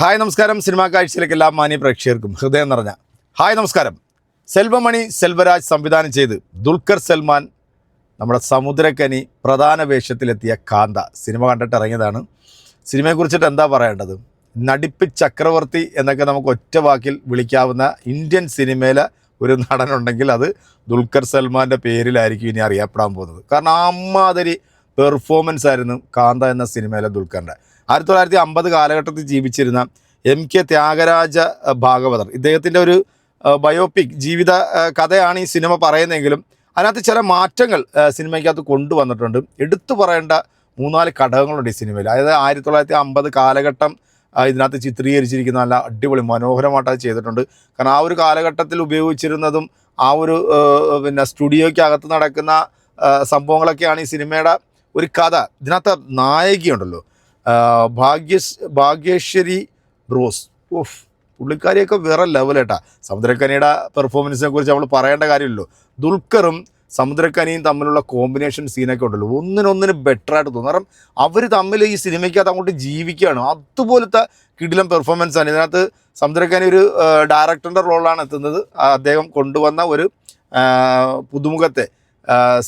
Hi നമസ്കാരം cinema കാഴ്ചയിലേക്ക് എല്ലാ മാന്യ പ്രേക്ഷകർക്കും. ഹൃദയം നിറഞ്ഞ ഹായ് നമസ്കാരം. സെൽവമണി സെൽവരാജ് സംവിധാനം ചെയ്ത് ദുൽഖർ സൽമാൻ നമ്മുടെ സമുദ്രക്കനി പ്രധാന വേഷത്തിലെത്തിയ കാന്ത. സിനിമ കണ്ടിട്ട് ഇറങ്ങിയതാണ്. സിനിമയെക്കുറിച്ചിട്ട് എന്താ പറയേണ്ടത്? നടിപ്പ് ചക്രവർത്തി എന്നൊക്കെ നമുക്ക് ഒറ്റ വാക്കിൽ വിളിക്കാവുന്ന ഇന്ത്യൻ സിനിമയിലെ ഒരു നടനുണ്ടെങ്കിൽ അത് ദുൽഖർ സൽമാന്റെ പേരിലായിരിക്കും ഇനി അറിയപ്പെടാൻ പോകുന്നത്. കാരണം അമ്മാതിരി പെർഫോമൻസ് ആയിരുന്നു കാന്ത എന്ന സിനിമയിലെ ദുൽഖറിന്റെ ആയിരത്തി തൊള്ളായിരത്തി അമ്പത് കാലഘട്ടത്തിൽ ജീവിച്ചിരുന്ന എം കെ ത്യാഗരാജ ഭാഗവതർ. ഇദ്ദേഹത്തിന്റെ ഒരു ബയോപിക് ജീവിത കഥയാണ് ഈ സിനിമ പറയുന്നതെങ്കിലും അതിനകത്ത് ചില മാറ്റങ്ങൾ സിനിമയ്ക്കകത്ത് കൊണ്ടുവന്നിട്ടുണ്ട്. എടുത്തു പറയേണ്ട മൂന്നാൽ ഘടകങ്ങളുണ്ട് ഈ സിനിമയിൽ. അതായത് ആയിരത്തി തൊള്ളായിരത്തി അമ്പത് കാലഘട്ടം ഇതിനകത്ത് ചിത്രീകരിച്ചിരിക്കുന്ന നല്ല അടിപൊളി മനോഹരമായിട്ട് അത് ചെയ്തിട്ടുണ്ട്. കാരണം ആ ഒരു കാലഘട്ടത്തിൽ ഉപയോഗിച്ചിരുന്നതും ആ ഒരു പിന്നെ സ്റ്റുഡിയോയ്ക്കകത്ത് നടക്കുന്ന സംഭവങ്ങളൊക്കെയാണ് ഈ സിനിമയുടെ ഒരു കഥ. ഇതിനകത്ത് നായികയുണ്ടല്ലോ. ആഹ്, ഭാഗ്യസ് ഭാഗ്യേശ്വരി ബ്രോസ് ഓഫ് പുള്ളിക്കാരിയൊക്കെ വേറെ ലെവലേട്ടാ സമുദ്രക്കനിയുടെ പെർഫോമൻസിനെ കുറിച്ച് നമ്മൾ പറയേണ്ട കാര്യമില്ലല്ലോ. ദുൽഖറും സമുദ്രക്കനിയും തമ്മിലുള്ള കോമ്പിനേഷൻ സീനൊക്കെ ഉണ്ടല്ലോ. ഒന്നിനൊന്നിന് ബെറ്ററായിട്ട് തോന്നും. കാരണം അവർ തമ്മിൽ ഈ സിനിമയ്ക്കകത്ത് അങ്ങോട്ട് ജീവിക്കുകയാണ്. അതുപോലത്തെ കിടിലം പെർഫോമൻസാണ് ഇതിനകത്ത് സമുദ്രക്കനി ഒരു ഡയറക്ടറിന്റെ റോളാണ് എത്തുന്നത്. അദ്ദേഹം കൊണ്ടുവന്ന ഒരു പുതുമുഖത്തെ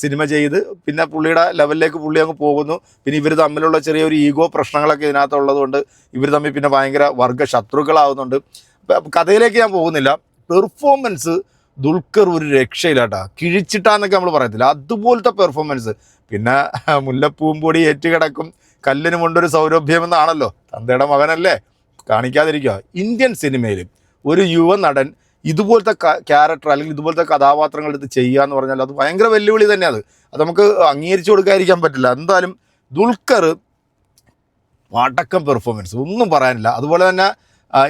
സിനിമ ചെയ്ത് പിന്നെ പുള്ളിയുടെ ലെവലിലേക്ക് പുള്ളി അങ്ങ് പോകുന്നു. പിന്നെ ഇവർ തമ്മിലുള്ള ചെറിയൊരു ഈഗോ പ്രശ്നങ്ങളൊക്കെ ഇതിനകത്തുള്ളതുകൊണ്ട് ഇവർ തമ്മിൽ പിന്നെ ഭയങ്കര വർഗ ശത്രുക്കളാവുന്നുണ്ട്. കഥയിലേക്ക് ഞാൻ പോകുന്നില്ല. പെർഫോമൻസ് ദുൽഖർ ഒരു രക്ഷയില്ലാട്ടാ. കിഴിച്ചിട്ടാന്നൊക്കെ നമ്മൾ പറയത്തില്ല. അതുപോലത്തെ പെർഫോമൻസ്. പിന്നെ മുല്ലപ്പൂമ്പൊടി ഏറ്റുകിടക്കും കല്ലിന് കൊണ്ടൊരു സൗരഭ്യം എന്നാണല്ലോ തന്തയുടെ മകനല്ലേ? കാണിക്കാതിരിക്കുക. ഇന്ത്യൻ സിനിമയിൽ ഒരു യുവ നടൻ ഇതുപോലത്തെ ക്യാരക്ടർ അല്ലെങ്കിൽ ഇതുപോലത്തെ കഥാപാത്രങ്ങൾ എടുത്ത് ചെയ്യുക എന്ന് പറഞ്ഞാൽ അത് ഭയങ്കര വെല്ലുവിളി തന്നെയാണ് അത്. നമുക്ക് അംഗീകരിച്ചു കൊടുക്കാതിരിക്കാൻ പറ്റില്ല. എന്തായാലും ദുൽഖർ വാട്ടക്കം പെർഫോമൻസ് ഒന്നും പറയാനില്ല. അതുപോലെ തന്നെ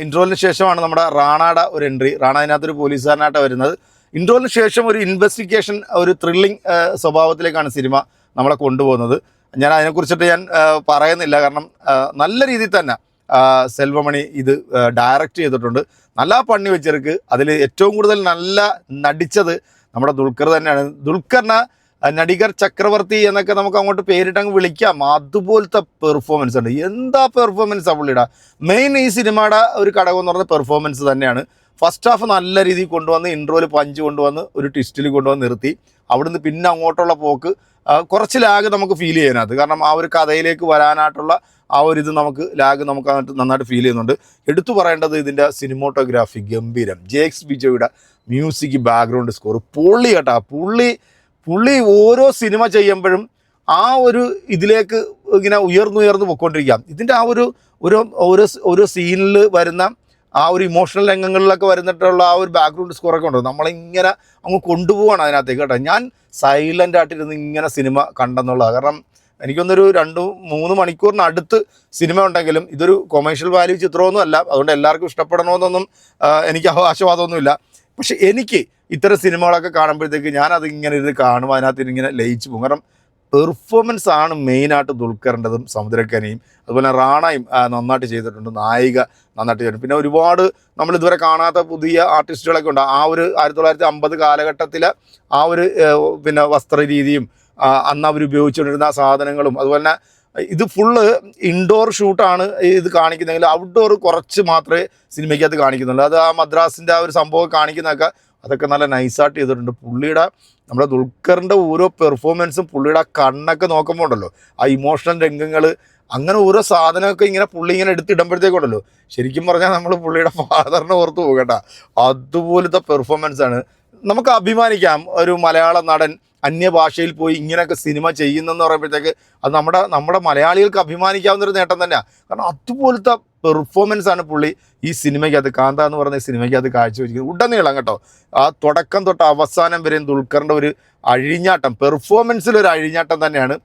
ഇൻട്രോലിന് ശേഷമാണ് നമ്മുടെ റാണയുടെ ഒരു എൻട്രി റാണ അതിനകത്തൊരു പോലീസുകാരനായിട്ട് വരുന്നത്. ഇൻട്രോലിന് ശേഷം ഒരു ഇൻവെസ്റ്റിഗേഷൻ ഒരു ത്രില്ലിംഗ് സ്വഭാവത്തിലേക്കാണ് സിനിമ നമ്മളെ കൊണ്ടുപോകുന്നത്. ഞാൻ അതിനെക്കുറിച്ചിട്ട് ഞാൻ പറയുന്നില്ല. കാരണം നല്ല രീതിയിൽ തന്നെ സെൽവമണി ഇത് ഡയറക്റ്റ് ചെയ്തിട്ടുണ്ട്. നല്ല പണി വെച്ചിരിക്ക്. അതിൽ ഏറ്റവും കൂടുതൽ നല്ല നടിച്ചത് നമ്മുടെ ദുൽഖർ തന്നെയാണ്. ദുൽഖറിനെ നടികർ ചക്രവർത്തി എന്നൊക്കെ നമുക്ക് അങ്ങോട്ട് പേരിട്ടങ്ങ് വിളിക്കാം. അതുപോലത്തെ പെർഫോമൻസ് ഉണ്ട്. എന്താ പെർഫോമൻസ് ആ പുള്ളിയുടെ? മെയിൻ ഈ സിനിമയുടെ ഒരു ഘടകം എന്ന് പറഞ്ഞ പെർഫോമൻസ് തന്നെയാണ്. ഫസ്റ്റ് ഹാഫ് നല്ല രീതിയിൽ കൊണ്ടുവന്ന് ഇൻട്രോയിൽ പഞ്ച് കൊണ്ടുവന്ന് ഒരു ട്വിസ്റ്റിൽ കൊണ്ടുവന്ന് നിർത്തി. അവിടുന്ന് പിന്നെ അങ്ങോട്ടുള്ള പോക്ക് കുറച്ച് ലാഗ് നമുക്ക് ഫീൽ ചെയ്യാനത് കാരണം ആ ഒരു കഥയിലേക്ക് വരാനായിട്ടുള്ള ആ ഒരു ഇത് നമുക്ക് ലാഗ് നമുക്ക് നന്നായിട്ട് ഫീൽ ചെയ്യുന്നുണ്ട്. എടുത്തു പറയേണ്ടത് ഇതിന്റെ സിനിമോട്ടോഗ്രാഫി ഗംഭീരം. ജെ എക്സ് ബിജോയുടെ മ്യൂസിക് ബാക്ക്ഗ്രൗണ്ട് സ്കോർ പുള്ളി കേട്ടാ പുള്ളി പുള്ളി ഓരോ സിനിമ ചെയ്യുമ്പോഴും ആ ഒരു ഇതിലേക്ക് ഇങ്ങനെ ഉയർന്നുയർന്നു പൊയ്ക്കൊണ്ടിരിക്കാം ഇതിന്റെ ആ ഒരു ഒരു ഓരോ സീനിൽ വരുന്ന ആ ഒരു ഇമോഷണൽ രംഗങ്ങളിലൊക്കെ വരുന്നിട്ടുള്ള ആ ഒരു ബാക്ക്ഗ്രൗണ്ട് സ്കോറൊക്കെ ഉണ്ട് നമ്മളിങ്ങനെ അങ്ങ് കൊണ്ടുപോവാണ് അതിനകത്തേക്ക് കേട്ടോ. ഞാൻ സൈലന്റ് ആയിട്ടിരുന്ന് ഇങ്ങനെ സിനിമ കണ്ടെന്നുള്ളതാണ്. കാരണം എനിക്കൊന്നൊരു രണ്ട് മൂന്ന് മണിക്കൂറിനടുത്ത് സിനിമ ഉണ്ടെങ്കിലും ഇതൊരു കൊമേഴ്ഷ്യൽ വാല്യൂ ചിത്രമൊന്നും അല്ല. അതുകൊണ്ട് എല്ലാവർക്കും ഇഷ്ടപ്പെടണമെന്നൊന്നും എനിക്ക് അവകാശവാദമൊന്നുമില്ല പക്ഷെ എനിക്ക് ഇത്തരം സിനിമകളൊക്കെ കാണുമ്പോഴത്തേക്ക് ഞാനത് ഇങ്ങനെ ഇത് കാണും. അതിനകത്ത് ഇങ്ങനെ ലയിച്ചു പോകും. കാരണം പെർഫോമൻസ് ആണ് മെയിനായിട്ട് ദുൽഖറിന്റെതും സമുദ്രക്കനയും അതുപോലെ റാണയും നന്നായിട്ട് ചെയ്തിട്ടുണ്ട്. നായിക നന്നായിട്ട് ചെയ്തിട്ടുണ്ട്. പിന്നെ ഒരുപാട് നമ്മൾ ഇതുവരെ കാണാത്ത പുതിയ ആർട്ടിസ്റ്റുകളൊക്കെ ഉണ്ട്. ആ ഒരു ആയിരത്തി തൊള്ളായിരത്തി അമ്പത് കാലഘട്ടത്തിലെ ആ ഒരു പിന്നെ വസ്ത്രരീതിയും അന്ന് അവർ ഉപയോഗിച്ചുകൊണ്ടിരുന്ന സാധനങ്ങളും അതുപോലെ തന്നെ ഇത് ഫുള്ള് ഇൻഡോർ ഷൂട്ടാണ് ഇത് കാണിക്കുന്നതെങ്കിൽ ഔട്ട്ഡോർ കുറച്ച് മാത്രമേ സിനിമയ്ക്കകത്ത് കാണിക്കുന്നുള്ളൂ. അത് ആ മദ്രാസിന്റെ ആ ഒരു സംഭവം കാണിക്കുന്നതൊക്കെ അതൊക്കെ നല്ല നൈസായിട്ട് ചെയ്തിട്ടുണ്ട്. പുള്ളിയുടെ നമ്മുടെ ദുൽഖറിന്റെ ഓരോ പെർഫോമൻസും പുള്ളിയുടെ കണ്ണൊക്കെ നോക്കുമ്പോൾ ഉണ്ടല്ലോ. ആ ഇമോഷണൽ രംഗങ്ങൾ അങ്ങനെ ഓരോ സാധനമൊക്കെ ഇങ്ങനെ പുള്ളി ഇങ്ങനെ എടുത്തിടുമ്പോഴത്തേക്കുണ്ടല്ലോ ശരിക്കും പറഞ്ഞാൽ നമ്മൾ പുള്ളിയുടെ ഫാദറിനെ ഓർത്ത് പോകേണ്ട. അതുപോലത്തെ പെർഫോമൻസാണ് നമുക്ക് അഭിമാനിക്കാം. ഒരു മലയാള നടൻ അന്യഭാഷയിൽ പോയി ഇങ്ങനെയൊക്കെ സിനിമ ചെയ്യുന്നെന്ന് പറയുമ്പോഴത്തേക്ക് അത് നമ്മുടെ നമ്മുടെ മലയാളികൾക്ക് അഭിമാനിക്കാവുന്ന ഒരു നേട്ടം തന്നെയാണ് കാരണം അതുപോലത്തെ പെർഫോമൻസ് ആണ് പുള്ളി ഈ സിനിമയ്ക്കകത്ത് കാന്ത എന്ന് പറയുന്ന സിനിമയ്ക്കകത്ത് കാഴ്ചവെച്ചിരിക്കുന്നത്. ഉടനീളം കേട്ടോ. ആ തുടക്കം തൊട്ട് അവസാനം വരെയും ദുൽഖറിന്റെ ഒരു അഴിഞ്ഞാട്ടം പെർഫോമൻസിൽ ഒരു അഴിഞ്ഞാട്ടം തന്നെയാണ്.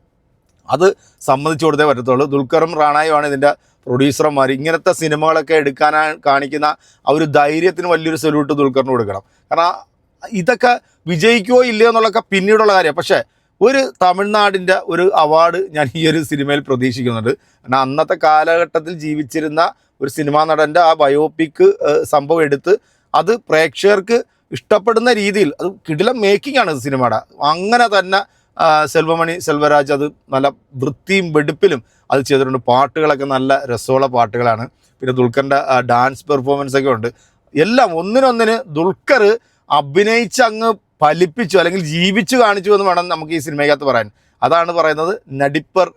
അത് സമ്മതിച്ചു കൊടുത്തേ പറ്റത്തുള്ളൂ. ദുൽഖറും റാണായുമാണ് ഇതിന്റെ പ്രൊഡ്യൂസർമാർ ഇങ്ങനത്തെ സിനിമകളൊക്കെ എടുക്കാനാണ് കാണിക്കുന്ന ആ ഒരു ധൈര്യത്തിന് വലിയൊരു സൊല്യൂട്ട് ദുൽഖറിന് കൊടുക്കണം. കാരണം ഇതൊക്കെ വിജയിക്കുമോ ഇല്ലയോ എന്നുള്ളതൊക്കെ പിന്നീടുള്ള കാര്യമാണ് പക്ഷേ ഒരു തമിഴ്നാടിന്റെ ഒരു അവാർഡ് ഞാൻ ഈ ഒരു സിനിമയിൽ പ്രതീക്ഷിക്കുന്നുണ്ട്. കാരണം അന്നത്തെ കാലഘട്ടത്തിൽ ജീവിച്ചിരുന്ന ഒരു സിനിമാ നടന്റെ ആ ബയോപിക് സംഭവം എടുത്ത് അത് പ്രേക്ഷകർക്ക് ഇഷ്ടപ്പെടുന്ന രീതിയിൽ അത് കിടിലം മേക്കിംഗ് ആണ് സിനിമയുടെ. അങ്ങനെ തന്നെ സെൽവമണി സെൽവരാജ് അത് നല്ല വൃത്തിയും വെടുപ്പിലും അത് ചെയ്തിട്ടുണ്ട്. പാട്ടുകളൊക്കെ നല്ല രസമുള്ള പാട്ടുകളാണ്. പിന്നെ ദുൽഖറിന്റെ ഡാൻസ് പെർഫോമൻസ് ഒക്കെ ഉണ്ട്. എല്ലാം ഒന്നിനൊന്നിന് ദുൽഖർ അഭിനയിച്ച് അങ്ങ് ഫലിപ്പിച്ചു അല്ലെങ്കിൽ ജീവിച്ചു കാണിച്ചു എന്ന് വേണം നമുക്ക് ഈ സിനിമയ്ക്കകത്ത് പറയാൻ. അതാണ് പറയുന്നത് നടിപ്പർ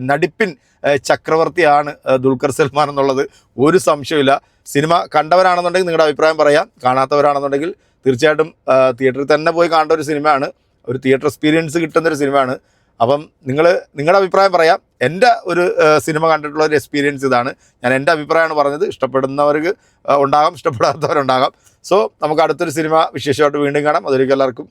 നടിപ്പിൻ ചക്രവർത്തിയാണ് ദുൽഖർ സൽമാൻ എന്നുള്ളത്. ഒരു സംശയമില്ല സിനിമ കണ്ടവരാണെന്നുണ്ടെങ്കിൽ നിങ്ങളുടെ അഭിപ്രായം പറയാം. കാണാത്തവരാണെന്നുണ്ടെങ്കിൽ തീർച്ചയായിട്ടും തിയേറ്ററിൽ തന്നെ പോയി കാണേണ്ട ഒരു സിനിമയാണ്. ഒരു തിയേറ്റർ എക്സ്പീരിയൻസ് കിട്ടുന്ന ഒരു സിനിമയാണ്. അപ്പം നിങ്ങൾ നിങ്ങളുടെ അഭിപ്രായം പറയാം. എന്റെ ഒരു സിനിമ കണ്ടിട്ടുള്ള ഒരു എക്സ്പീരിയൻസ് ഇതാണ്. ഞാൻ എന്റെ അഭിപ്രായമാണ് പറഞ്ഞത്. ഇഷ്ടപ്പെടുന്നവർക്ക് ഉണ്ടാകാം ഇഷ്ടപ്പെടാത്തവരുണ്ടാകാം. സോ നമുക്ക് അടുത്തൊരു സിനിമ വിശേഷമായിട്ട് വീണ്ടും കാണാം. അതൊരിക്കും എല്ലാവർക്കും